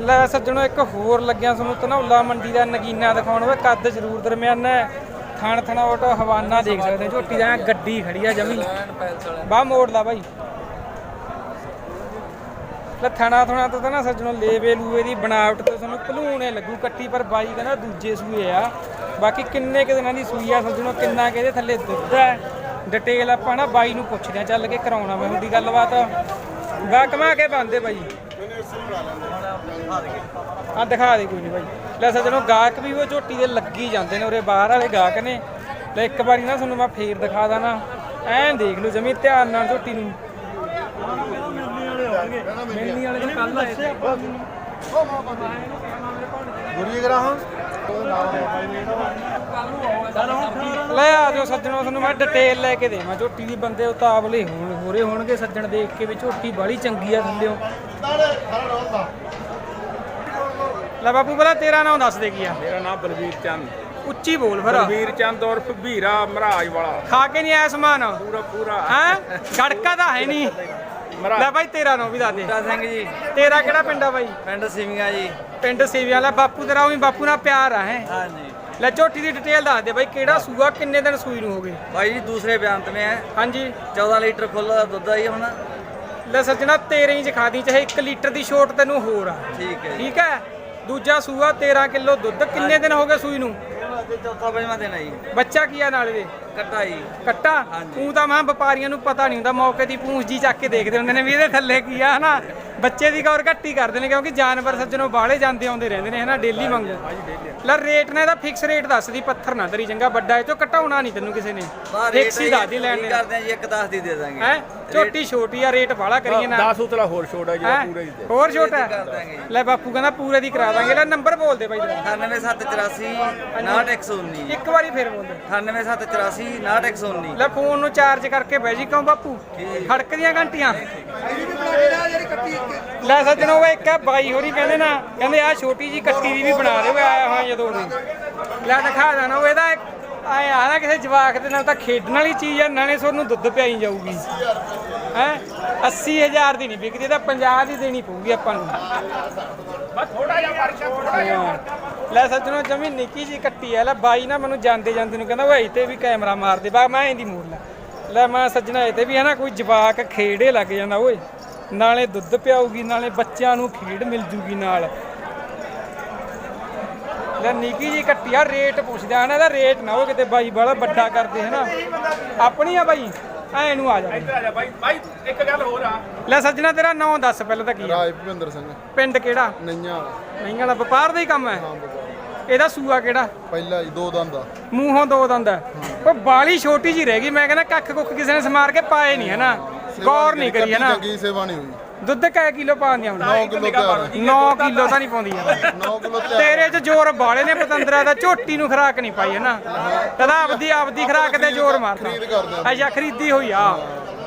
ਲੈ ਸੱਜਣੋ, ਇੱਕ ਹੋਰ ਲੱਗਿਆ ਤੁਹਾਨੂੰ ਧਨੌਲਾ ਮੰਡੀ ਦਾ ਨਗੀਨਾ ਦਿਖਾਉਣ ਵੇ, ਕੱਦ ਜ਼ਰੂਰ ਦਰਮਿਆਨਾ ਹੈ। ਥਣ ਥਣੋਟ ਹਵਾਨਾ ਦੇਖ ਸਕਦੇ ਹੋ, ਝੋਟੀ ਦਾ ਗੱਡੀ ਖੜੀ ਆ ਜਮੀ। ਬਾਹ ਮੋੜ ਲਾ ਬਾਈ। ਲੈ ਥਣਾ ਥਣਾ ਤਾਂ ਨਾ ਸੱਜਣੋ ਲੇਵੇ ਲੂਵੇ ਦੀ ਬਣਾਵਟ ਤੇ ਤੁਹਾਨੂੰ ਭਲੂਣੇ ਲੱਗੂ ਕੱਟੀ, ਪਰ ਬਾਈ ਕਹਿੰਦਾ ਦੂਜੇ ਸੂਏ ਆ। ਬਾਕੀ ਕਿੰਨੇ ਕੁ ਦਿਨਾਂ ਦੀ ਸੂਈ ਆ ਸੱਜਣੋ, ਕਿੰਨਾ ਕਿਹਦੇ ਥੱਲੇ ਦੁੱਧ ਹੈ। ਡਿਟੇਲ ਆਪਾਂ ਨਾ ਬਾਈ ਨੂੰ ਪੁੱਛਦੇ ਆ ਚੱਲ ਕੇ ਕਰਾਉਣਾ ਮੈਂ ਹੁੰਦੀ ਗੱਲਬਾਤ। ਗਾ ਕਮਾ ਕੇ ਬੰਦੇ ਬਾਈ। ਆ ਦਿਖਾ ਦੇ ਕੋਈ ਨਹੀਂ ਬਾਈ ਲੈ ਸੱਜਣੋ ਗਾਹਕ ਵੀ ਉਹ ਝੋਟੀ ਦੇ ਲੱਗੀ ਜਾਂਦੇ ਨੇ ਉਰੇ, ਬਾਹਰ ਵਾਲੇ ਗਾਹਕ ਨੇ, ਲੈ ਇੱਕ ਵਾਰੀ ਨਾ ਤੁਹਾਨੂੰ ਮੈਂ ਫੇਰ ਦਿਖਾ ਦਾਂ ਐਂ ਦੇਖ ਲਓ ਜਮੀ, ਧਿਆਨ ਨਾਲ ਝੋਟੀ ਨੂੰ। ਮਿਲਣੀ ਵਾਲੇ ਨੇ ਕੱਲ ਆਏ ਸੀ ਗੁਰੀ ਗਰਾਹਾਂ ਲੈ ਆ ਜਾਓ ਸੱਜਣੋ, ਤੁਹਾਨੂੰ ਮੈਂ ਡਿਟੇਲ ਲੈ ਕੇ ਦੇਵਾਂ। ਝੋਟੀ ਦੀ ਬੰਦੇ ਉਤਾਵਲੇ ਹੋਣ ਹੋਰੇ ਹੋਣਗੇ ਸੱਜਣ ਦੇਖ ਕੇ ਵੀ ਝੋਟੀ ਬਾਲੀ ਚੰਗੀ ਆ ਥੱਲਿਓ। ਲੈ ਬਾਪੂ ਪਹਿਲਾਂ ਤੇਰਾ ਨਾਮ ਦੱਸ ਦੇ ਕੀ ਆ? ਮੇਰਾ ਨਾਮ ਬਲਵੀਰ ਚੰਦ। ਉੱਚੀ ਬੋਲ ਫਿਰ। ਬਲਵੀਰ ਚੰਦ ਉਰਫ ਭੀਰਾ ਮਹਾਰਾਜ ਵਾਲਾ। ਖਾ ਕੇ ਨਹੀਂ ਆਇਆ ਸਮਾਨ? ਪੂਰਾ ਪੂਰਾ। ਹੈ? ਗੜਕਾ ਤਾਂ ਹੈ ਨਹੀਂ। ਮਹਾਰਾਜ। ਲੈ ਬਾਈ ਤੇਰਾ ਨਾਮ ਵੀ ਦੱਸ ਦੇ। ਬੂਟਾ ਸਿੰਘ ਜੀ। ਤੇਰਾ ਕਿਹੜਾ ਪਿੰਡ ਆ ਬਾਈ? ਪਿੰਡ ਸਿਵੀਆਂ ਜੀ। ਪਿੰਡ ਸੇਵੀਆਂ। ਵਾਲਾ ਬਾਪੂ ਤੇਰਾ ਉਹੀ ਬਾਪੂ ਨਾਲ ਪਿਆਰ ਆ ਹੈ? ਹਾਂਜੀ। ਲੈ ਝੋਟੀ ਦੀ ਡਿਟੇਲ ਦੱਸ ਦੇ ਬਾਈ ਕਿਹੜਾ ਸੂਆ ਕਿੰਨੇ ਦਿਨ ਸੂਈ ਨੂੰ ਹੋ ਗਏ? ਭਾਈ ਜੀ ਦੂਸਰੇ ਬਿਆਨ ਤੇ ਹੈ ਹਾਂਜੀ। 14 ਲੀਟਰ ਖੁੱਲਾ ਦੁੱਧ ਆ ਜੀ ਹੁਣ। ਲੈ ਸੱਜਣਾ 13 ਇੰਚ ਖਾਦੀ ਚਾਹੇ 1 ਲੀਟਰ ਦੀ ਛੋਟ ਤੈਨੂੰ ਹੋਰ ਆ। ਠੀਕ ਹੈ ਜੀ। ਠੀਕ ਹੈ? ਦੂਜਾ ਸੂਆ 13 ਕਿਲੋ ਦੁੱਧ। ਕਿੰਨੇ ਦਿਨ ਹੋ ਗਏ ਸੂਈ ਨੂੰ? ਤੇ ਚੌਥਾ ਪੰਜਵਾਂ ਦਿਨ ਆ ਜੀ। ਬੱਚਾ ਕੀ ਆ ਨਾਲੇ ਦੇ ਕੱਟਾ ਜੀ। ਕੱਟਾ? ਹਾਂਜੀ। ਤੂੰ ਤਾਂ ਮਾਂ ਵਪਾਰੀਆਂ ਨੂੰ ਪਤਾ ਨਹੀਂ ਹੁੰਦਾ ਮੌਕੇ ਦੀ ਪੂੰਛ ਜੀ ਚੱਕ ਕੇ ਦੇਖਦੇ ਹੁੰਦੇ ਨੇ ਵੀ ਇਹਦੇ ਥੱਲੇ ਕੀ ਆ ਹਨਾ? ਬੱਚੇ ਦੀ ਗੌਰ ਘੱਟੀ ਕਰਦੇ ਨੇ ਕਿਉਂਕਿ ਜਾਨਵਰ ਸੱਜਣੋਂ ਬਾਹਲੇ ਜਾਂਦੇ ਆਉਂਦੇ ਰਹਿੰਦੇ ਨੇ ਹਨਾ ਡੇਲੀ ਮੰਗੋ ਲੈ ਰੇਟ ਨੇ ਇਹਦਾ ਫਿਕਸ ਰੇਟ ਦੱਸਦੀ ਪੱਥਰ ਨਾ ਤੇਰੀ ਚੰਗਾ ਵੱਡਾ ਇਹ ਚੋਂ ਘਟਾਉਣਾ ਨਹੀਂ ਤੈਨੂੰ ਕਿਸੇ ਨੇ। ਫਿਕਸ ਹੀ ਦੱਸਦੀ ਲੈਣ ਨੇ। ਕਰਦੇ ਆ ਜੀ ਇੱਕ 10 ਦੀ ਦੇ ਦਾਂਗੇ। ਹੈ? ਝੋਟੀ ਛੋਟੀ ਆ ਰੇਟ ਵਾਲਾ ਕਰੀਏ ਨਾ। 10 ਉਤਲਾ ਹੋਰ ਛੋੜਾ ਜੀ? ਪੂਰੇ ਦੀ ਦੇ। ਹੋਰ ਛੋਟਾ ਕਰ ਦਾਂਗੇ ਜੀ। ਲੈ ਬਾਪੂ ਕਹਿੰਦਾ ਪੂਰੇ ਦੀ ਕਰਾ ਦਾਂਗੇ। ਲੈ ਨੰਬਰ ਬੋਲ ਦੇ ਬਾਈ ਤੇਰਾ। 98784 6119 ਜੀ ਇੱਕ ਵਾਰੀ ਫੇਰ ਬੋਲ ਦੇ। 98784 6119 ਲੈ ਫੋਨ ਨੂੰ ਚਾਰਜ ਕਰਕੇ ਬਹਿ ਜੀ ਕਿਉਂ ਬਾਪੂ। ਖੜਕਦੀਆਂ ਘੰਟੀਆਂ। ਲੈ ਸੱਜਣੋ ਉਹ ਇੱਕ ਆ ਬਾਈ ਹੋਰੀ ਕਹਿੰਦੇ ਨਾ ਕਹਿੰਦੇ ਆ ਛੋਟੀ ਜੀ ਕੱਟੀ ਦੀ ਵੀ ਬਣਾ ਦਿਓ ਆਇਆ ਹੋਇਆ ਜਦੋਂ ਦੀ ਲੈ ਦਿਖਾ ਦੇਣਾ ਉਹ ਇਹਦਾ ਇੱਕ ਆਇਆ ਨਾ ਕਿਸੇ ਜਵਾਕ ਦੇ ਨਾਲ ਤਾਂ ਖੇਡਣ ਵਾਲੀ ਚੀਜ਼ ਆ ਨਾਲੇ ਤੁਹਾਨੂੰ ਦੁੱਧ ਪਿਆਈ ਜਾਊਗੀ। ਹੈ? 80000 ਦੀ ਨਹੀਂ ਵਿਕਦੀ ਤਾਂ 50 ਦੀ ਦੇਣੀ ਪਊਗੀ ਆਪਾਂ ਨੂੰ। ਬਸ ਥੋੜਾ ਜਿਹਾ ਵਰਸ਼ਾ ਲੈ ਸੱਜਣੋ ਜਮੀ ਨਿੱਕੀ ਜੀ ਕੱਟੀ ਆ ਲੈ ਬਾਈ ਨਾ ਮੈਨੂੰ ਜਾਂਦੇ ਜਾਂਦੇ ਨੂੰ ਕਹਿੰਦਾ ਓਏ ਤੇ ਵੀ ਕੈਮਰਾ ਮਾਰ ਦੇ ਬਾ ਮੈਂ ਇਹਦੀ ਮੂਰ ਲੈ ਲੈ ਮੈਂ ਸੱਜਣਾ ਇਹ ਤੇ ਵੀ ਹੈ ਨਾ ਕੋਈ ਜਵਾਕ ਖੇੜੇ ਲੱਗ ਜਾਂਦਾ ਓਏ। ਨਾਲੇ ਦੁੱਧ ਪਿਆਊਗੀ ਨਾਲੇ ਬੱਚਿਆਂ ਨੂੰ ਖੇਡ ਮਿਲ ਜੂਗੀ ਨਾਲ। ਲੈ ਨਿੱਕੀ ਜੀ ਕੱਟੀ ਆ ਰੇਟ ਪੁੱਛਦਾ ਨਾ ਇਹਦਾ ਰੇਟ ਨਾ ਉਹ ਕਿਤੇ ਬਾਈ ਬਾਲਾ ਵੱਡਾ ਕਰਦੇ ਹੈ ਨਾ ਆਪਣੀ ਆ ਬਾਈ ਐ ਨੂੰ ਆ ਜਾ। ਇੱਧਰ ਆ ਜਾ ਬਾਈ ਬਾਈ ਇੱਕ ਗੱਲ ਹੋਰ ਆ। ਲੈ ਸੱਜਣਾ ਤੇਰਾ ਨਾਂ ਦੱਸ ਪਹਿਲਾਂ ਤਾਂ ਕੀ ਆ? ਰਾਜ ਭੁਪਿੰਦਰ ਸਿੰਘ। ਪਿੰਡ ਕਿਹੜਾ? ਨਈਆਂ ਵਾਲਾ। ਨਹੀਂ ਵਾਲਾ ਵਪਾਰ ਦਾ ਹੀ ਕੰਮ ਹੈ? ਨਾਮ ਬਗਾ ਇਹਦਾ ਸੂਆ ਕਿਹੜਾ? ਪਹਿਲਾ ਜੀ ਦੋ ਦੰਦ ਦਾ ਮੂੰਹੋਂ ਦੋ ਦੰਦ ਹੈ। ਉਹ ਬਾਲੀ ਛੋਟੀ ਜੀ ਰਹਿ ਗਈ ਮੈਂ ਕਹਿੰਦਾ ਕੱਖ ਕੁੱਖ ਕਿਸੇ ਨੇ ਸਮਾਰ ਕੇ ਪਾਏ ਨਹੀਂ ਹਨਾ। ਗੌਰ ਨਹੀਂ ਕਰੀ ਹਨਾ ਚੰਗੀ ਸੇਵਾ ਨਹੀਂ ਹੋਈ। ਦੁੱਧ ਕੈ ਕਿਲੋ ਪਾਉਂਦੀਆਂ ਹੁਣ। 9 ਕਿਲੋ ਤਿਆਰ 9 ਕਿਲੋ ਤਾਂ ਨਹੀਂ ਪਾਉਂਦੀਆਂ। 9 ਕਿਲੋ ਤਿਆਰ ਤੇਰੇ 'ਚ ਜ਼ੋਰ ਬਾਲੇ ਨੇ ਪਤੰਦਰਾ ਦਾ ਝੋਟੀ ਨੂੰ ਖਰਾਕ ਨਹੀਂ ਪਾਈ ਹਨਾ ਤਦਾ ਆਪਦੀ ਆਪਦੀ ਖਰਾਕ ਤੇ ਜ਼ੋਰ ਮਾਰਦਾ। ਅੱਛਾ ਖਰੀਦੀ ਹੋਈ ਆ।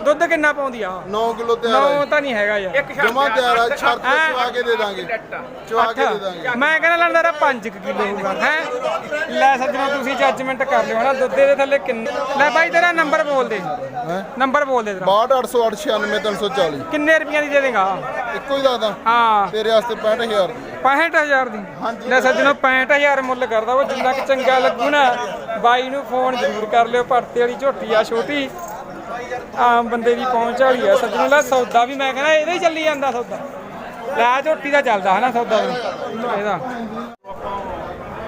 ਦੁੱਧ ਕਿੰਨਾ ਪਾਉਂਦੀ ਆ 9 ਕਿਲੋ ਤਿਆਰ ਨੌ ਤਾਂ ਨਹੀਂ ਹੈਗਾ ਯਾਰ। ਇੱਕ ਛੱਡ ਜਮਾ ਤਿਆਰ ਆ ਛੱਤ ਤੇ ਹੈਂ? ਚਵਾ ਕੇ ਦੇ ਦਾਂਗੇ। ਚਵਾ ਕੇ ਦੇ ਦਾਂਗੇ। ਮੈਂ ਕਹਿੰਦਾ ਲੈਣਾ ਤੇਰਾ 5 ਕਿਲੋ ਹੋਊਗਾ ਹੈ? ਲੈ ਸੱਜਣੋ ਤੁਸੀਂ ਜੱਜਮੈਂਟ ਕਰ ਲਿਓ ਹਨਾ? ਦੁੱਧ ਦੇ ਥੱਲੇ ਕਿੰਨੇ ਲੈ ਬਾਈ ਤੇਰਾ ਨੰਬਰ ਬੋਲ ਦੇ। ਹੈ? ਨੰਬਰ ਬੋਲ ਦੇ ਤੇਰਾ। 62808 ਕਿੰਨੇ ਰੁਪਈਆਂ ਦੀ ਦੇ ਦੇਗਾ? ਇੱਕੋ ਹੀ ਦੱਸਦਾ ਹਾਂ। ਤੇਰੇ ਵਾਸਤੇ 65000 ਦੀ। 65000 ਦੀ। ਹਾਂਜੀ। ਲੈ ਸੱਜਣੋ 65000 ਮੁੱਲ ਕਰਦਾ ਉਹ ਜਿੰਨਾ ਕਿ ਚੰਗਾ ਲੱਗੂ ਨਾ। ਬਾਈ ਨੂੰ ਫੋਨ ਜ਼ਰੂਰ ਕਰ ਲਿਓ ਭਰਤੇ ਵਾਲੀ ਝੋਟੀ ਆ ਛੋਟੀ। ਆਮ ਬੰਦੇ ਦੀ ਪਹੁੰਚ ਵਾਲੀ ਆ। ਸੱਜਣੋ ਲੈ ਸੌਦਾ ਵੀ ਮੈਂ ਕਹਿੰਦਾ, ਇਹਦਾ ਹੀ ਚੱਲੀ ਜਾਂਦਾ ਸੌਦਾ। ਲੈ ਝੋਟੀ ਦਾ ਚੱਲਦਾ ਹਨਾ ਸੌਦਾ ਇਹਦਾ।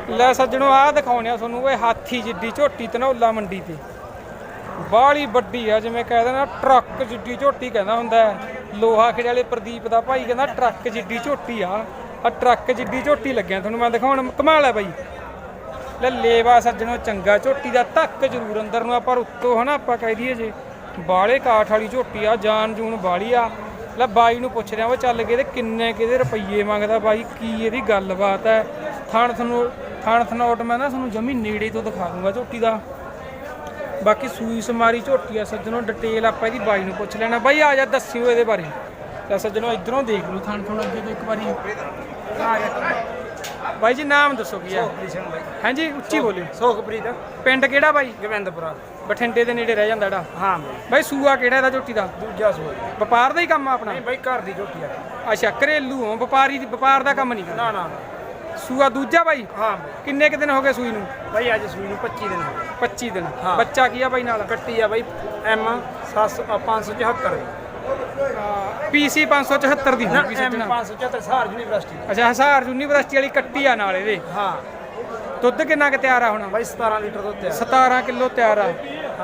ਲੈ ਸੱਜਣੋ, ਆਹ ਦਿਖਾਉਣੇ ਆ ਤੁਹਾਨੂੰ, ਓਏ ਹਾਥੀ ਜਿੱਡੀ ਝੋਟੀ, ਧਨੌਲਾ ਮੰਡੀ ਤੇ। ਬਾਹਲੀ ਵੱਡੀ ਆ, ਜਿਵੇਂ ਕਹਿੰਦੇ ਨਾ ਟਰੱਕ ਜਿੱਡੀ ਝੋਟੀ ਕਹਿੰਦਾ ਹੁੰਦਾ ਲੋਹਾ ਖੇੜੇ ਵਾਲੇ ਪ੍ਰਦੀਪ ਦਾ ਭਾਈ ਕਹਿੰਦਾ, ਟਰੱਕ ਜਿੱਡੀ ਝੋਟੀ ਆ। ਆ ਟਰੱਕ ਜਿੱਡੀ ਝੋਟੀ ਲੱਗਿਆ ਤੁਹਾਨੂੰ, ਮੈਂ ਦਿਖਾਉਣ, ਕਮਾਲ ਹੈ ਬਾਈ। ਲੈ ਲੇਵਾ ਸੱਜਣੋ, ਚੰਗਾ ਝੋਟੀ ਦਾ ਧੱਕ ਜ਼ਰੂਰ ਅੰਦਰ ਨੂੰ ਆ ਪਰ ਉੱਤੋਂ ਹਨਾ, ਆਪਾਂ ਕਹਿ ਦਈਏ ਜੇ। ਬਾਲੇ ਕਾਠ ਵਾਲੀ ਝੋਟੀ ਆ ਜਾਨ ਜੂਨ ਬਾਲੀ ਆ। ਲੈ ਬਾਈ ਨੂੰ ਪੁੱਛ ਰਿਹਾ ਉਹ ਚੱਲ ਕੇ ਤੇ ਕਿੰਨੇ ਕਿਹਦੇ ਰੁਪਈਏ ਮੰਗਦਾ ਬਾਈ, ਕੀ ਇਹਦੀ ਗੱਲਬਾਤ ਹੈ? ਥਣ ਤੁਹਾਨੂੰ ਥਣ ਥਨੋਟ ਮੈਂ ਨਾ ਤੁਹਾਨੂੰ ਜਮੀ ਨੇੜੇ ਤੋਂ ਦਿਖਾ ਦੂੰਗਾ ਝੋਟੀ ਦਾ। ਬਾਕੀ ਸੂਈ ਸਮਾਰੀ ਝੋਟੀ ਆ, ਸੱਜਣੋ ਡਿਟੇਲ ਆਪਾਂ ਇਹਦੀ ਬਾਈ ਨੂੰ ਪੁੱਛ ਲੈਣਾ। ਬਾਈ, ਆ ਜਾ ਦੱਸਿਓ ਇਹਦੇ ਬਾਰੇ। ਤਾਂ ਸੱਜਣੋ, ਇਧਰੋਂ ਦੇਖ ਲਓ ਥਣ ਥਣ ਅੱਗੇ ਤੋਂ ਇੱਕ ਵਾਰੀ। ਆ ਜਾ। ਬਾਈ ਜੀ ਨਾਮ ਦੱਸੋ ਕੀ ਹੈ ਹਾਂਜੀ ਉੱਚੀ ਬੋਲਿਓ। ਸੁਖਪ੍ਰੀਤ ਪਿੰਡ ਕਿਹੜਾ ਬਾਈ? ਗੋਬਿੰਦਪੁਰਾ ਬਠਿੰਡੇ ਦੇ ਨੇੜੇ ਰਹਿ ਜਾਂਦਾ ਜਿਹੜਾ ਹਾਂ ਬਈ। ਬਾਈ ਸੂਆ ਕਿਹੜਾ ਇਹਦਾ ਝੋਟੀ ਦਾ? ਦੂਜਾ ਸੂਆ ਵਪਾਰ ਦਾ ਹੀ ਕੰਮ ਆ ਆਪਣਾ? ਨਹੀਂ ਬਈ ਘਰ ਦੀ ਝੋਟੀ ਆ। ਅੱਛਾ ਘਰੇਲੂ ਹੋ ਵਪਾਰੀ ਦੀ ਵਪਾਰ ਦਾ ਕੰਮ ਨਹੀਂ ਕਰਦਾ ਨਾ ਨਾ। ਸੂਆ ਦੂਜਾ ਬਾਈ? ਹਾਂ ਕਿੰਨੇ ਕੁ ਦਿਨ ਹੋ ਗਏ ਸੂਈ ਨੂੰ? ਬਈ ਅੱਜ ਸੂਈ ਨੂੰ 25 ਦਿਨ ਹੋ ਗਏ। 25 ਦਿਨ। ਹਾਂ। ਬੱਚਾ ਕੀ ਆ ਬਾਈ ਨਾਲ? ਕੱਟੀ ਆ ਬਈ ਐਮ 574 ਪੀਸੀ 574 ਦੀ ਹੋਊਗੀ ਸੱਜਣਾ 574 ਸਹਾਰ ਯੂਨੀਵਰਸਿਟੀ। ਅੱਛਾ ਹਸਾਰ ਯੂਨੀਵਰਸਿਟੀ ਵਾਲੀ ਕੱਟੀ ਆ ਨਾਲ ਇਹਦੇ। ਹਾਂ। ਦੁੱਧ ਕਿੰਨਾ ਕੁ ਤਿਆਰ ਆ ਹੁਣ? ਬਈ 17 ਲੀਟਰ ਦੁੱਧ ਆ। 17 ਕਿਲੋ ਤਿਆਰ ਆ।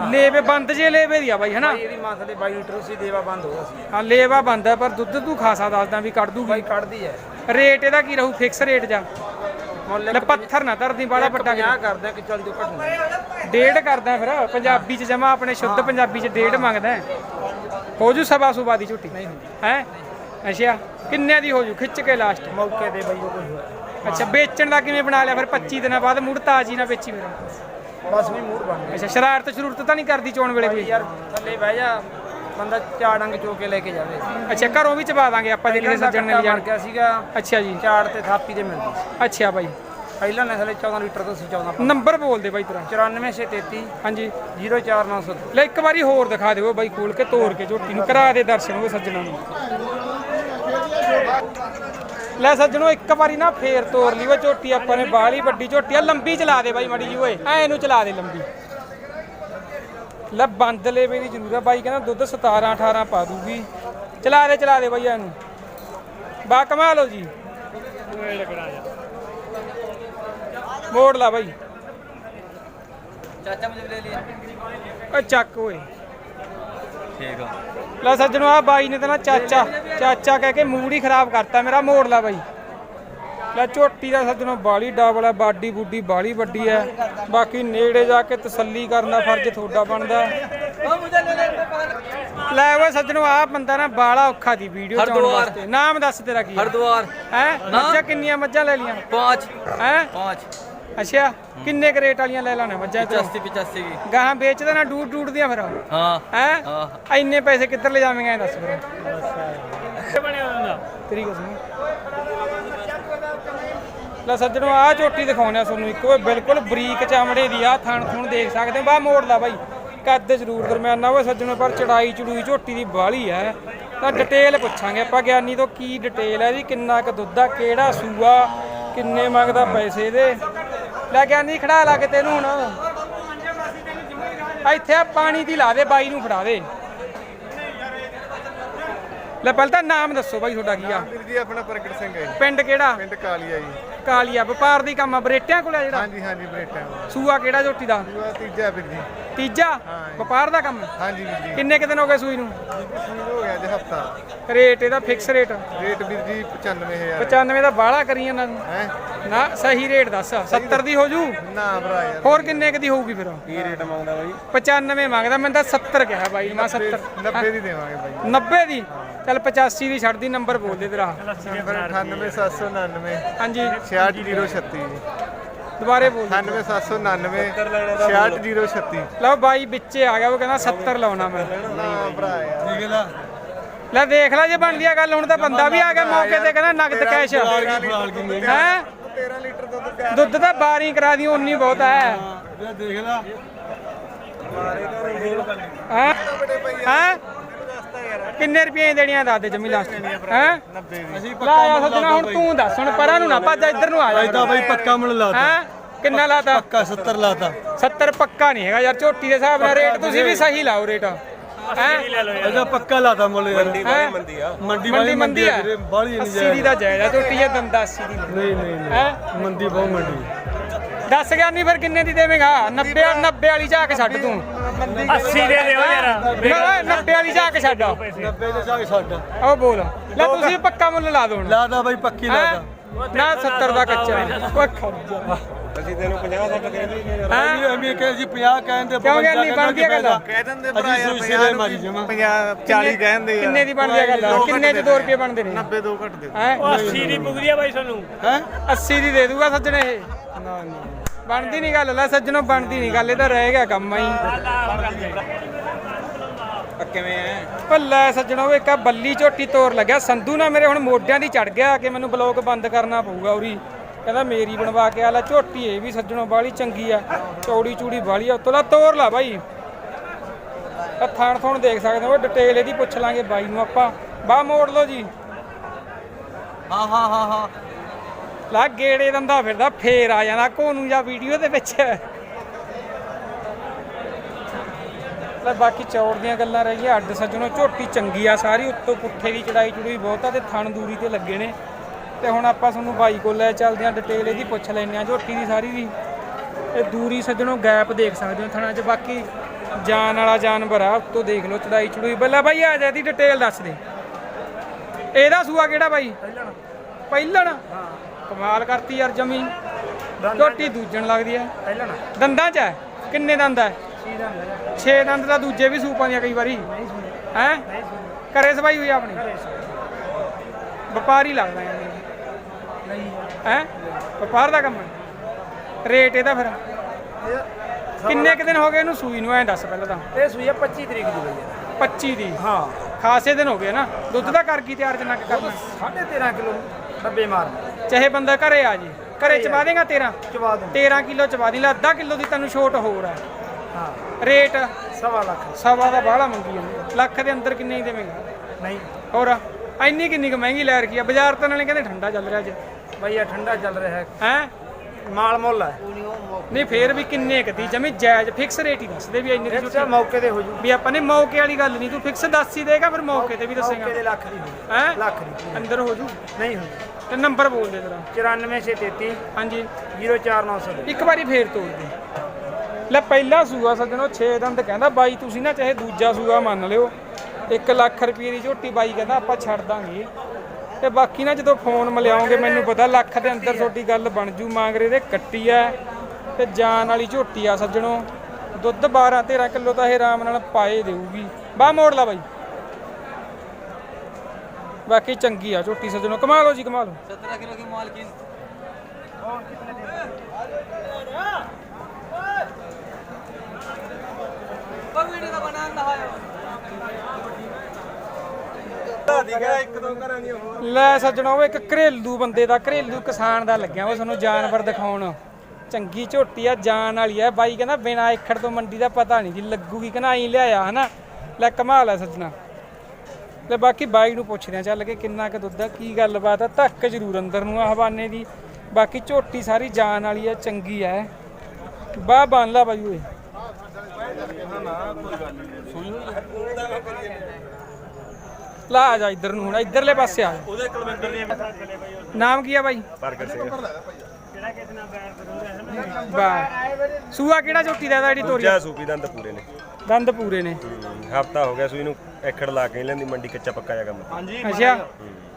ਲੇਵੇ ਬੰਦ ਜੇ ਲੇਵੇ ਦੀ ਆ ਬਾਈ ਹਨਾ? ਬਈ ਇਹਦੀ ਮਾਂ ਥਲੇ 22 ਲੀਟਰ ਸੀ ਦੇਵਾ ਬੰਦ ਹੋ ਗਿਆ ਸੀ। ਹਾਂ ਲੇਵਾ ਬੰਦ ਆ ਪਰ ਦੁੱਧ ਤੂੰ ਖਾਸਾ ਦੱਸਦਾ ਵੀ ਕੱਢ ਦੂਗੀ। ਬਾਈ ਕੱਢਦੀ ਐ। ਰੇਟ ਇਹਦਾ ਕੀ ਰਹੂ ਫਿਕਸ ਰੇਟ ਜਾ? ਲੈ ਪੱਥਰ ਨਾ ਧਰਦੀ ਬਾੜਾ ਵੱਡਾ ਕਿਆ ਕਰਦੇ ਕਿ ਚੱਲ ਜੋ ਘਟਣਾ। ਡੇਢ ਕਰਦਾ ਫਿਰ ਪੰਜਾਬੀ ਚ ਜਮਾ ਆਪਣੇ ਸ਼ੁੱਧ ਪੰਜਾਬੀ ਚ ਡੇਢ ਮੰਗਦਾ। ਹੈ। ਹੋ ਜੂ ਸਵਾ ਸੁਬਾ ਦੀ ਝੁੱਟੀ? ਨਹੀਂ ਹੁੰਦੀ। ਹੈ? ਅੱਛਾ ਕਿੰਨੇ ਦੀ ਹੋ ਜੂ ਖਿੱਚ ਕੇ ਲਾਸਟ ਮੌਕੇ ਤੇ ਬਈ ਉਹ ਕੁਝ ਹੋਇਆ ਅੱਛਾ ਵੇਚਣ ਦਾ ਕਿਵੇਂ ਬਣਾ ਲਿਆ? ਫਿਰ 25 ਦਿਨਾਂ ਬਾਅਦ ਮੁੜ ਤਾਜੀ ਨਾ ਵੇਚੀ ਫਿਰ। ਬਸ ਵੀ ਮੂਡ ਬਣ ਗਿਆ ਅੱਛਾ ਸ਼ਰਾਰਤ ਸ਼ਰੂਰਤ ਤਾਂ ਨਹੀਂ ਕਰਦੀ ਚੋਣ ਵੇਲੇ ਕੋਈ? ਯਾਰ ਥੱਲੇ ਬਹਿ ਜਾ ਬੰਦਾ ਚਾਰ ਡੰਗ ਚੋ ਕੇ ਲੈ ਕੇ ਜਾਵੇ। ਅੱਛਾ ਘਰੋਂ ਵੀ ਚਬਾ ਦਾਂਗੇ ਆਪਾਂ ਜੇ ਕਿਸੇ ਸੱਜਣ ਨੇ ਜਾਣ ਜਾਣ ਗਿਆ ਸੀਗਾ ਅੱਛਾ ਜੀ। ਚਾਰ ਤੇ ਥਾਪੀ ਦੇ ਮਿਲਦੀ ਅੱਛਾ ਬਾਈ। ਪਹਿਲਾਂ ਨੇ ਥਲੇ 14 ਲੀਟਰ ਤੋਂ ਸੀ 14 ਨੰਬਰ ਬੋਲ ਦੇ ਬਾਈ ਤੇਰਾ। 94633 ਹਾਂਜੀ। 04902 ਲੈ ਇੱਕ ਵਾਰੀ ਹੋਰ ਦਿਖਾ ਦਿਓ ਬਾਈ ਖੋਲ ਕੇ ਤੋੜ ਕੇ ਝੋਟੀ ਨੂੰ ਕਰਾ ਦੇ ਦਰਸ਼ਨ ਉਹ ਸੱਜਣਾ ਨੂੰ। ਲੈ ਸੱਜਣੋ ਇੱਕ ਵਾਰੀ ਨਾ ਫੇਰ ਤੋੜ ਲਈ ਉਹ ਝੋਟੀ ਆਪਾਂ ਨੇ ਬਾਹਲੀ ਵੱਡੀ ਝੋਟੀ ਆ ਲੰਬੀ ਚਲਾ ਦੇ ਬਾਈ ਮੜੀ ਜੀ ਓਏ ਐ ਇਹਨੂੰ ਚਲਾ ਦੇ ਲੰਬੀ। ਲੈ ਬੰਦ ਲੇਵੇ ਦੀ ਜ਼ਰੂਰ ਆ ਬਾਈ ਕਹਿੰਦਾ ਦੁੱਧ 17 18 ਪਾ ਦੂਗੀ। ਚਲਾ ਦੇ ਚਲਾ ਦੇ ਬਾਈ ਇਹਨੂੰ ਬਾ ਕਮਾਲ ਹੋ ਜੀ। ਮੋੜ ਲਾ ਬਾਈ ਚਾਚਾ ਮੁਝੇ ਲੈ ਲਿਆ ਓ ਚੱਕ ਓਏ ਠੀਕ ਆ ਲੈ ਸੱਜਣੋ ਆ ਬਾਈ ਨੇ ਤਾਂ ਨਾ ਚਾਚਾ ਚਾਚਾ ਕਹਿ ਕੇ ਮੂਡ ਹੀ ਖਰਾਬ ਕਰਤਾ ਮੇਰਾ ਮੋੜ ਲਾ ਬਾਈ ਲੈ ਝੋਟੀ ਦਾ ਸੱਜਣੋ ਬਾਲੀ ਡਬਲ ਹੈ ਬਾਡੀ ਬੁੱਡੀ ਬਾਲੀ ਵੱਡੀ ਹੈ ਬਾਕੀ ਨੇੜੇ ਜਾ ਕੇ ਤਸੱਲੀ ਕਰਨਾ ਫਰਜ਼ ਤੁਹਾਡਾ ਬਣਦਾ ਉਹ ਮੁਝੇ ਲੈ ਲੈ ਲੈ ਓਏ ਸੱਜਣੋ ਆ ਬੰਦਾ ਨਾ ਬਾਲਾ ਔਖਾ ਦੀ ਵੀਡੀਓ ਚ ਆਉਣ ਹਰਦੁਆਰ। ਵਾਸਤੇ ਨਾਮ ਦੱਸ ਤੇਰਾ ਕੀ ਹੈ ਹਰਦੁਆਰ ਹੈ ਮੱਝਾਂ ਕਿੰਨੀਆਂ ਮੱਝਾਂ ਲੈ ਲੀਆਂ पाँच ਹੈ पाँच ਅੱਛਾ ਕਿੰਨੇ ਕਰੇਟ ਵਾਲੀਆਂ ਲੈ ਲਾਣੇ ਮੱਝਾਂ ਚੋਂ 85 ਦੀ ਗਾਹਾਂ ਵੇਚ ਦੇਣਾ ਡੂਡ ਡੂਡ ਦੀਆਂ ਫਿਰ। ਹਾਂ। ਹੈ? ਇੰਨੇ ਪੈਸੇ ਕਿੱਧਰ ਲੈ ਜਾਵੇਂਗਾ ਦੱਸ ਫਿਰ। ਅੱਛਾ ਸੱਜਣੋ ਆ ਝੋਟੀ ਦਿਖਾਉਣਾ ਤੁਹਾਨੂੰ ਇੱਕੋ। ਬਿਲਕੁਲ ਬਰੀਕ ਚਮੜੇ ਦੀ ਆ ਥਣ ਥਣ ਦੇਖ ਸਕਦੇ ਹੋ। ਬਾ ਮੋੜ ਲਾ ਬਾਈ। ਕੱਦ ਜ਼ਰੂਰ ਦਰਮਿਆਨਾ। ਹੋਵੇ ਸੱਜਣੋ ਪਰ ਚੜਾਈ ਚੜੂਈ ਝੋਟੀ ਦੀ ਬਾਲੀ ਹੈ ਤਾਂ ਡਿਟੇਲ ਪੁੱਛਾਂਗੇ ਆਪਾਂ ਗਿਆਨੀ ਤੋਂ ਕੀ ਡਿਟੇਲ ਹੈ ਜੀ ਕਿੰਨਾ ਕੁ ਦੁੱਧ ਆ ਕਿਹੜਾ ਸੂਆ ਕਿੰਨੇ ਮੰਗਦਾ ਪੈਸੇ ਦੇ ਲੈ ਗਿਆਨੀ ਖੜਾ ਲਾ ਕੇ ਤੈਨੂੰ ਹੁਣ। ਇੱਥੇ ਪਾਣੀ ਦੀ ਲਾ ਦੇ ਬਾਈ ਨੂੰ ਫੜਾ ਦੇ। ਲੈ ਪਹਿਲਾਂ ਤਾਂ ਨਾਮ ਦੱਸੋ ਬਾਈ ਤੁਹਾਡਾ ਕੀ ਆ? ਵੀਰ ਜੀ ਆਪਣਾ ਪ੍ਰਗਟ ਸਿੰਘ ਹੈ ਜੀ। ਪਿੰਡ ਕਿਹੜਾ? ਪਿੰਡ ਕਾਲੀਆ ਜੀ। ਕਾਲੀਆ ਵਪਾਰ ਦੀ ਕੰਮ ਆ ਬਰੇਟਿਆਂ ਕੋਲ ਆ ਜਿਹੜਾ? ਹਾਂਜੀ ਹਾਂਜੀ ਬਰੇਟਾ ਸੂਆ ਕਿਹੜਾ ਝੋਟੀ ਦਾ? ਦੂਆ ਤੀਜਾ ਵੀਰ ਜੀ। ਤੀਜਾ? ਹਾਂ। ਵਪਾਰ ਦਾ ਕੰਮ? ਹਾਂਜੀ ਵੀਰ ਜੀ। ਕਿੰਨੇ ਕੁ ਦਿਨ ਹੋ ਗਏ ਸੂਈ ਨੂੰ? ਸ਼ੁਰੂ ਹੋ ਗਿਆ ਜੀ ਹਫਤਾ। ਰੇਟ ਇਹਦਾ ਫਿਕਸ ਰੇਟ ਰੇਟ ਵੀਰ ਜੀ 95000 95 ਦਾ ਬਾਹਲਾ ਕਰੀ ਇਹਨਾਂ ਨੂੰ। ਹੈ? ਨਾ ਸਹੀ ਰੇਟ ਦੱਸ 70 ਦੀ ਹੋ ਜੂ? ਨਾ ਭਰਾ ਯਾਰ। ਹੋਰ ਕਿੰਨੇ ਕੁ ਦੀ ਹੋਊਗੀ ਫਿਰ? ਕੀ ਰੇਟ ਮੰਗਦਾ ਬਾਈ? 95 ਮੰਗਦਾ ਮੈਂ ਤਾਂ 70 ਕਿਹਾ ਬਾਈ ਮੈਂ 70 90 ਦੀ ਦੇਵਾਂਗੇ ਬਾਈ। 90 ਦੀ? ਚੱਲ 85 ਦੀ ਛੱਡ ਦੀ ਨੰਬਰ ਬੋਲ ਦੇ ਤੇਰਾ। ਨੰਬਰ 98799 ਹਾਂਜੀ। 66036 ਜੀ ਦੁਬਾਰੇ ਬੋਲ ਦੇ। 98799 66036 ਲਓ ਬਾਈ ਵਿੱਚੇ ਆ ਗਿਆ ਉਹ ਕਹਿੰਦਾ 70 ਲਾਉਣਾ ਮੈਂ। ਨਾ ਭਰਾ ਯਾਰ। ਲੈ ਦੇਖ ਲੈ ਜੇ ਬਣ ਲਿਆ ਗੱਲ ਹੁਣ ਤਾਂ ਬੰਦਾ ਵੀ ਆ ਗਿਆ ਮੌਕੇ ਤੇ ਕਹਿੰਦਾ ਨਗਦ ਕੈਸ਼ ਹੈ 13 ਲੀਟਰ ਦੁੱਧ ਤਾਂ ਬਾਰੀ ਕਰਾ ਦੀ ਉਨੀ ਬਹੁਤ ਹੈ। ਦੇਖ ਲੈ। ਹੈ? ਹੈ? ਕਿੰਨੇ ਰੁਪਏ ਦੇਣੀਆਂ ਦੱਸ ਦੇ ਜਮੀ ਲਾਸਟ ਹੈ? 90 ਦੀ ਲਾ ਆ ਸੱਜਣਾ ਹੁਣ ਤੂੰ ਦੱਸ ਹੁਣ ਪਰਾਂ ਨੂੰ ਨਾ ਭੱਜ ਇੱਧਰ ਨੂੰ ਆ ਜਾ। ਐਦਾਂ ਬਈ ਪੱਕਾ ਮੁੱਲ ਲਾਤਾ। ਹੈ? ਕਿੰਨਾ ਲਾਤਾ? ਪੱਕਾ 70 ਲਾਤਾ। 70 ਪੱਕਾ ਨਹੀਂ ਹੈਗਾ ਯਾਰ ਝੋਟੀ ਦੇ ਹਿਸਾਬ ਨਾਲ ਰੇਟ ਤੁਸੀਂ ਵੀ ਸਹੀ ਲਾਓ ਰੇਟ। ਹੈ? ਐਦਾਂ ਪੱਕਾ ਲਾਤਾ ਮੁੱਲ ਯਾਰ। ਮੰਡੀ ਮੰਡੀ ਮੰਡੀ ਵਾਲੀ ਮੰਦੀ ਹੈ ਵੀਰੇ, ਬਾਹਲੀ ਨਹੀਂ 80 ਦੀ ਦਾ ਜਾਇਜ਼ ਹੈ ਝੋਟੀ ਇਹ ਦੰਦਾ 80 ਦੀ ਨਹੀਂ ਨਹੀਂ ਨਹੀਂ। ਹੈ? ਮੰਦੀ ਬਹੁਤ ਮੰਡੀ। ਦੱਸ ਗਿਆ ਨਹੀਂ ਫਿਰ ਕਿੰਨੇ ਦੀ ਦੇਵੇਂਗਾ? 90 90 ਵਾਲੀ ਜਾ ਕੇ ਛੱਡ ਤੂੰ। 80 ਦੇ ਦਿਓ ਯਾਰ। ਨਾ 90 ਵਾਲੀ ਜਾ ਕੇ ਛੱਡ। 90 ਦੇ ਸਾਗ ਛੱਡ। ਉਹ ਬੋਲ। ਲੈ ਤੁਸੀਂ ਪੱਕਾ ਮੁੱਲ ਲਾ ਦੋ ਹੁਣ। ਲਾਤਾ ਬਈ ਪੱਕੀ ਹੈਂ? ਲਾਤਾ ਨਾ 70 ਦਾ ਕੱਚਾ। ਉਹ ਖੱਜਾ ਅਸੀਂ ਤੈਨੂੰ 50 60 ਕਹਿੰਦੇ ਹੀ ਨਹੀਂ ਹੈਂ? ਐਵੇਂ ਜੀ 50 ਕਹਿੰਦੇ ਕਿਉਂ ਕਹਿੰਦੀ ਬਣਦੀ ਹੈ ਗੱਲ? ਕਹਿ ਦਿੰਦੇ ਭਰਾ ਯਾਰ, ਪੰਜਾਹ ਮਾਰੀ ਜਾਵਾਂ। 50 40 ਕਹਿੰਦੇ ਯਾਰ ਕਿੰਨੇ ਦੀ ਬਣਦੀ ਹੈ ਗੱਲ? ਕਿੰਨੇ ਚ 2 ਰੁਪਏ ਬਣਦੇ ਨੇ? 90 ਦੋ ਘੱਟ ਦਿਓ ਹੈ? 80 ਦੀ ਪੁੱਗਦੀ ਆ ਬਾਈ ਤੁਹਾਨੂੰ। ਹੈ? 80 ਦੀ ਦੇ ਦੂਗਾ ਸੱਜਣੇ ਇਹ। ਨਾ ਨਾ। ਬਣਦੀ ਨਹੀਂ ਗੱਲ ਲੈ ਸੱਜਣੋ ਬਣਦੀ ਨਹੀਂ ਗੱਲ ਇਹ ਤਾਂ ਰਹਿ ਗਿਆ ਕੰਮ ਹੀ। ਕਿਵੇਂ ਹੈ ਪਰ ਲੈ ਸੱਜਣੋ ਇੱਕ ਆ ਬੱਲੀ ਝੋਟੀ ਤੋਰ ਲੱਗਿਆ। ਸੰਧੂ ਨਾ ਮੇਰੇ ਹੁਣ ਮੋਢਿਆਂ ਦੀ ਚੜ ਗਿਆ ਕਿ ਮੈਨੂੰ ਬਲੌਕ ਬੰਦ ਕਰਨਾ ਪਊਗਾ ਉਰੀ। ਕਹਿੰਦਾ ਮੇਰੀ ਬਣਵਾ ਕੇ ਆ ਲੈ ਝੋਟੀ ਇਹ ਵੀ ਸੱਜਣੋਂ ਬਾਲੀ ਚੰਗੀ ਆ। ਚੌੜੀ ਚੂੜੀ ਬਾਲੀ ਆ ਉਤੋਂ ਦਾ ਤੋਰ ਲਾ ਬਾਈ। ਆ ਥਾਣ ਥੋਣ ਦੇਖ ਸਕਦੇ ਹੋ ਡਿਟੇਲ ਇਹਦੀ ਪੁੱਛ ਲਾਂਗੇ ਬਾਈ ਨੂੰ ਆਪਾਂ। ਬਾਹ ਮੋੜ ਲਓ ਜੀ। ਹਾਂ ਹਾਂ ਹਾਂ ਹਾਂ। ਲਾ ਗੇੜੇ ਦੰਦਾ ਫਿਰਦਾ ਫੇਰ ਆ ਜਾਂਦਾ ਕੋਨੂੰ ਜਾਂ ਵੀਡੀਓ ਦੇ ਵਿੱਚ। ਲੈ ਬਾਕੀ ਚੌੜ ਦੀਆਂ ਗੱਲਾਂ ਰਹਿ ਗਈਆਂ ਅੱਡ ਸੱਜਣੋ ਝੋਟੀ ਚੰਗੀ ਆ ਸਾਰੀ ਉੱਤੋਂ ਪੁੱਠੇ ਦੀ ਚੜਾਈ ਚੜੂਈ ਬਹੁਤ ਆ ਤੇ ਥਣ ਦੂਰੀ ਤੇ ਲੱਗੇ ਨੇ। ਤੇ ਹੁਣ ਆਪਾਂ ਤੁਹਾਨੂੰ ਬਾਈ ਕੋਲ ਲੈ ਚੱਲਦੇ ਆ ਡਿਟੇਲ ਇਹਦੀ ਪੁੱਛ ਲੈਂਦੇ ਆ ਝੋਟੀ ਦੀ ਸਾਰੀ ਦੀ ਇਹ ਦੂਰੀ ਸੱਜਣੋ ਗੈਪ ਦੇਖ ਸਕਦੇ ਹੋ ਥਣਾਂ 'ਚ ਬਾਕੀ ਜਾਨ ਵਾਲਾ ਜਾਨਵਰ ਆ ਉੱਤੋਂ ਦੇਖ ਲਓ ਚੜਾਈ ਚੜੂਈ। ਬੱਲਾ ਬਾਈ ਆ ਜਾ ਇਹਦੀ ਡਿਟੇਲ ਦੱਸ ਦੇ। ਇਹਦਾ ਸੂਆ ਕਿਹੜਾ ਬਾਈ? ਪਹਿਲਣ। ਕਮਾਲ ਕਰਤੀ ਯਾਰ ਜਮੀ। ਝੋਟੀ ਦੂਜਣ ਲੱਗਦੀ ਐ। ਪਹਿਲਾਂ ਦੰਦਾਂ 'ਚ ਹੈ ਕਿੰਨੇ ਦੰਦ ਹੈ ਸੀਦਾ ਹੁੰਦਾ 6 ਦੰਦ ਦਾ ਦੂਜੇ ਵੀ ਸੂਪਾਂ ਦੀਆਂ ਕਈ ਵਾਰੀ। ਹੈ? ਕਰੇ ਸਵਾਈ ਹੋਈ ਆਪਣੀ? ਵਪਾਰੀ ਲੱਗਦਾ ਯਾਰ। ਨਹੀਂ। ਹੈ? ਵਪਾਰ ਦਾ ਕੰਮ ਹੈ ਰੇਟ ਇਹਦਾ ਫਿਰ। ਕਿੰਨੇ ਕੁ ਦਿਨ ਹੋ ਗਏ ਇਹਨੂੰ ਸੂਈ ਨੂੰ? ਐਂ ਦੱਸ ਪਹਿਲਾਂ ਤਾਂ। ਇਹ ਸੂਈ ਆ 25 ਤਰੀਕ ਦੀ ਬਈ ਯਾਰ 25 ਦੀ। ਹਾਂ। ਖਾਸੇ ਦਿਨ ਹੋ ਗਏ ਨਾ। ਦੁੱਧ ਦਾ ਕਰ ਕੀ ਤਿਆਰ ਜਿੰਨਾ ਕੁ ਕਰਨਾ? 13.5 ਕਿਲੋ ਡੱਬੇ ਮਾਰ ਚਾਹੇ ਬੰਦਾ ਘਰੇ ਆ ਜੇ। ਘਰੇ ਚਵਾ ਦੇਗਾ 13 ਚਵਾ ਦੂੰ 13 ਕਿਲੋ ਚਵਾ ਦੀ ਲੈ ਕਿਲੋ ਦੀ ਤੈਨੂੰ ਛੋਟ ਹੋਰ ਹੈ ਹਾਂ। ਰੇਟ ਸਵਾ ਲੱਖ। ਸਵਾ ਦਾ ਬਾਹਲਾ ਮੰਗੀ ਜਾਂਦੇ ਲੱਖ ਦੇ ਅੰਦਰ ਕਿੰਨੇ ਹੀ ਦੇਵੇਂਗਾ? ਨਹੀਂ। ਹੋਰ ਇੰਨੀ ਕਿੰਨੀ ਕੁ ਮਹਿੰਗੀ ਲੈ ਰਖੀ ਆ। ਬਾਜ਼ਾਰ ਤਾਂ ਨਾਲੇ ਕਹਿੰਦੇ ਠੰਡਾ ਚੱਲ ਰਿਹਾ ਅੱਜ। ਬਈ ਆ ਠੰਡਾ ਚੱਲ ਰਿਹਾ ਹੈ। ਹੈ? ਮਾਲ ਮੁੱਲ ਹੈ ਨਹੀਂ ਫੇਰ ਵੀ ਕਿੰਨੇ ਕਦੀ ਜਮੀ ਜਾਇਜ਼ ਫਿਕਸ ਰੇਟ ਹੀ ਦੱਸਦੇ ਵੀ ਇੰਨੇ ਦੀ ਛੁੱਟੀ ਮੌਕੇ ਤੇ ਹੋ ਜੂ ਵੀ ਆਪਾਂ ਨੇ ਮੌਕੇ ਵਾਲੀ ਗੱਲ ਨਹੀਂ। ਤੂੰ ਫਿਕਸ ਦੱਸ ਹੀ ਦੇਗਾ ਫਿਰ ਮੌਕੇ ਤੇ ਵੀ ਦੱਸੇਗਾ। ਮੌਕੇ ਦੇ ਲੱਖ ਦੀ ਹੈ? ਲੱਖ ਦੀ। ਅੰਦਰ ਹੋ ਜੂ ਨਹੀਂ ਹੋਈ ਤੇ ਨੰਬਰ ਬੋਲ ਦੇ ਤੇਰਾ 94633 ਹਾਂਜੀ। 04902 ਇੱਕ ਵਾਰੀ ਫੇਰ ਤੋੜ ਦੇ। ਲੈ ਪਹਿਲਾ ਸੂਆ ਸੱਜਣੋ 6 ਦੰਦ ਕਹਿੰਦਾ ਬਾਈ ਤੁਸੀਂ ਨਾ ਚਾਹੇ ਦੂਜਾ ਸੂਆ ਮੰਨ ਲਿਓ। 1 ਲੱਖ ਰੁਪਏ ਦੀ ਝੋਟੀ ਬਾਈ ਕਹਿੰਦਾ ਆਪਾਂ ਛੱਡ ਦਾਂਗੇ। ਤੇ ਬਾਕੀ ਨਾ ਜਦੋਂ ਫੋਨ ਮਿਲਾਓਗੇ ਮੈਨੂੰ ਪਤਾ ਲੱਖ ਦੇ ਅੰਦਰ ਤੁਹਾਡੀ ਗੱਲ ਬਣ ਜੂ ਮਾਂਗਰੇ ਦੇ ਕੱਟੀ ਐ ਤੇ ਜਾਨ ਵਾਲੀ ਝੋਟੀ ਆ ਸੱਜਣੋ। ਦੁੱਧ 12 13 ਕਿਲੋ ਤਾਂ ਇਹ ਆਰਾਮ ਨਾਲ ਪਾਏ ਦੇਊਗੀ। ਬਾਹ ਮੋੜ ਲਾ ਬਾਈ। ਬਾਕੀ ਚੰਗੀ ਆ ਝੋਟੀ ਸੱਜਣੋ ਕਮਾ ਲਓ ਜੀ ਕਮਾ ਲਓ 17 किलो की मालकिन वीडियो का बना रहा है ਇੱਕ ਦੋ ਘਰਾਂ ਦੀਆਂ ਹੋਰ ਲੈ ਸੱਜਣੋ ਉਹ ਇੱਕ ਘਰੇਲੂ ਬੰਦੇ ਦਾ ਘਰੇਲੂ ਕਿਸਾਨ ਦਾ ਲੱਗਿਆ ਉਹ ਤੁਹਾਨੂੰ ਜਾਨਵਰ ਦਿਖਾਉਣ ਚੰਗੀ ਝੋਟੀ ਆ ਜਾਨ ਵਾਲੀ ਆ ਬਾਈ ਕਹਿੰਦਾ ਬਿਨਾ ਏਖੜ ਤੋਂ ਮੰਡੀ ਦਾ ਪਤਾ ਨਹੀਂ ਜੀ ਲੱਗੂਗੀ ਕਿ ਨਾ ਹੀ ਲਿਆਇਆ ਹਨਾ ਲੈ ਕਮਾਲ ਆ ਸੱਜਣਾ ਤੇ ਬਾਕੀ ਬਾਈ ਨੂੰ ਪੁੱਛਦੇ ਆ ਚੱਲ ਕੇ ਕਿੰਨਾ ਕੁ ਦੁੱਧ ਆ ਕੀ ਗੱਲਬਾਤ ਆ? ਧੱਕ ਜ਼ਰੂਰ ਅੰਦਰ ਨੂੰ ਆ ਹਵਾਨੇ ਦੀ। ਬਾਕੀ ਝੋਟੀ ਸਾਰੀ ਜਾਨ ਵਾਲੀ ਆ ਚੰਗੀ ਆ। ਬਾਹ ਬੰਨ ਲਾ ਬਾਈ ਓਏ। ਲਾ ਆ ਜਾ ਇੱਧਰ ਨੂੰ ਹੁਣ ਇੱਧਰਲੇ ਪਾਸੇ ਆ। ਉਹਦੇ ਕੁਲਵਿੰਦਰ ਨਾਮ ਕੀ ਆ ਬਾਈ? ਬਰਗਰ ਸਿੰਘ। ਬਾ। ਸੂਆ ਕਿਹੜਾ ਝੋਟੀ ਦਾ ਇਹਦਾ ਜਿਹੜੀ ਤੋਰੀ ਦੂਜਾ ਸੂਪੀ ਦੰਦ ਪੂਰੇ ਨੇ। ਦੰਦ ਪੂਰੇ ਨੇ। ਹਫਤਾ ਹੋ ਗਿਆ ਸੂਈ ਨੂੰ ਏਖੜ ਲਾ ਕੇ ਲੈਂਦੀ ਮੰਡੀ ਕੱਚਾ ਪੱਕਾ ਜਾ ਕੰਮ। ਹਾਂਜੀ ਅੱਛਾ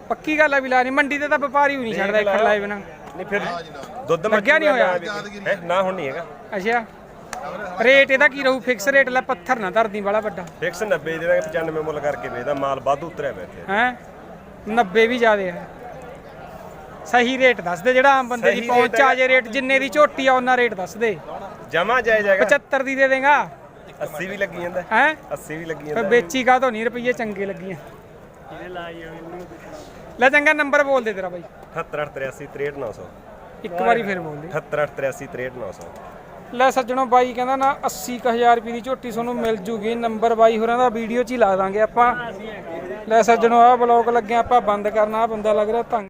ਪੱਕੀ ਗੱਲ ਆ ਵੀ ਲਾ ਨਹੀਂ ਮੰਡੀ ਤੇ ਤਾਂ ਵਪਾਰੀ ਵੀ ਨਹੀਂ ਛੱਡਦਾ ਇੱਕ ਲਾਏ ਬਿਨਾ। ਨਹੀਂ ਫਿਰ ਦੁੱਧ ਲੱਗਿਆ ਨੀ ਹੋਇਆ? ਹੈ ਨਾ ਹੁਣ ਨਹੀਂ ਹੈਗਾ। ਅੱਛਾ। ਰੇਟ ਇਹਦਾ ਕੀ ਰਹੂ? ਫਿਕਸ ਰੇਟ ਲੈ ਪੱਥਰ ਨਾ ਧਰਦੀ ਵਾਲਾ ਵੱਡਾ। ਫਿਕਸ 90 ਦੇ ਦਾਂਗੇ 95 ਮੁੱਲ ਕਰਕੇ ਵੇਚਦਾ ਮਾਲ ਵਾਧੂ ਉਤਰਿਆ ਪਿਆ ਇੱਥੇ। ਹੈ? 90 ਵੀ ਜ਼ਿਆਦੇ ਹੈ ਸਹੀ ਰੇਟ ਦੱਸ ਦੇ ਜਿਹੜਾ ਆਮ ਬੰਦੇ ਦੀ ਪਹੁੰਚ ਆ ਜੇ ਰੇਟ ਜਿੰਨੇ ਦੀ ਝੋਟੀ ਆ ਉਹਨਾਂ ਰੇਟ ਦੱਸ ਦੇ। ਜਮਾ ਜਾਇਜ਼ ਹੈਗਾ। 75 ਦੀ ਦੇ ਦੇਗਾ। 80 ਵੀ ਲੱਗੀ ਜਾਂਦਾ। ਹੈ? 80 ਵੀ ਲੱਗੀ ਫਿਰ ਜਾਂਦਾ। ਵੇਚੀ ਕਾ ਤੋਂ? ਨਹੀਂ ਰੁਪਈਏ ਚੰਗੇ ਲੱਗੀਆਂ। ਲੈ ਚੰਗਾ ਨੰਬਰ ਬੋਲ ਦੇ ਤੇਰਾ ਬਾਈ। 7883 63900 ਇੱਕ ਵਾਰੀ ਫਿਰ ਬੋਲ ਦੇ। 7883 63900 ਲੈ ਸੱਜਣੋ ਬਾਈ ਕਹਿੰਦਾ ਨਾ 80000 ਰੁਪਏ ਦੀ ਝੋਟੀ ਤੁਹਾਨੂੰ ਮਿਲ ਜੂਗੀ। ਨੰਬਰ ਬਾਈ ਹੋਰਾਂ ਦਾ ਵੀਡੀਓ 'ਚ ਹੀ ਲਾ ਦਾਂਗੇ ਆਪਾਂ। ਲੈ ਸੱਜਣੋ ਆਹ ਬਲੌਗ ਲੱਗਿਆ ਆਪਾਂ ਬੰਦ ਕਰਨਾ ਆਹ ਬੰਦਾ ਲੱਗ ਰਿਹਾ ਤੰਗ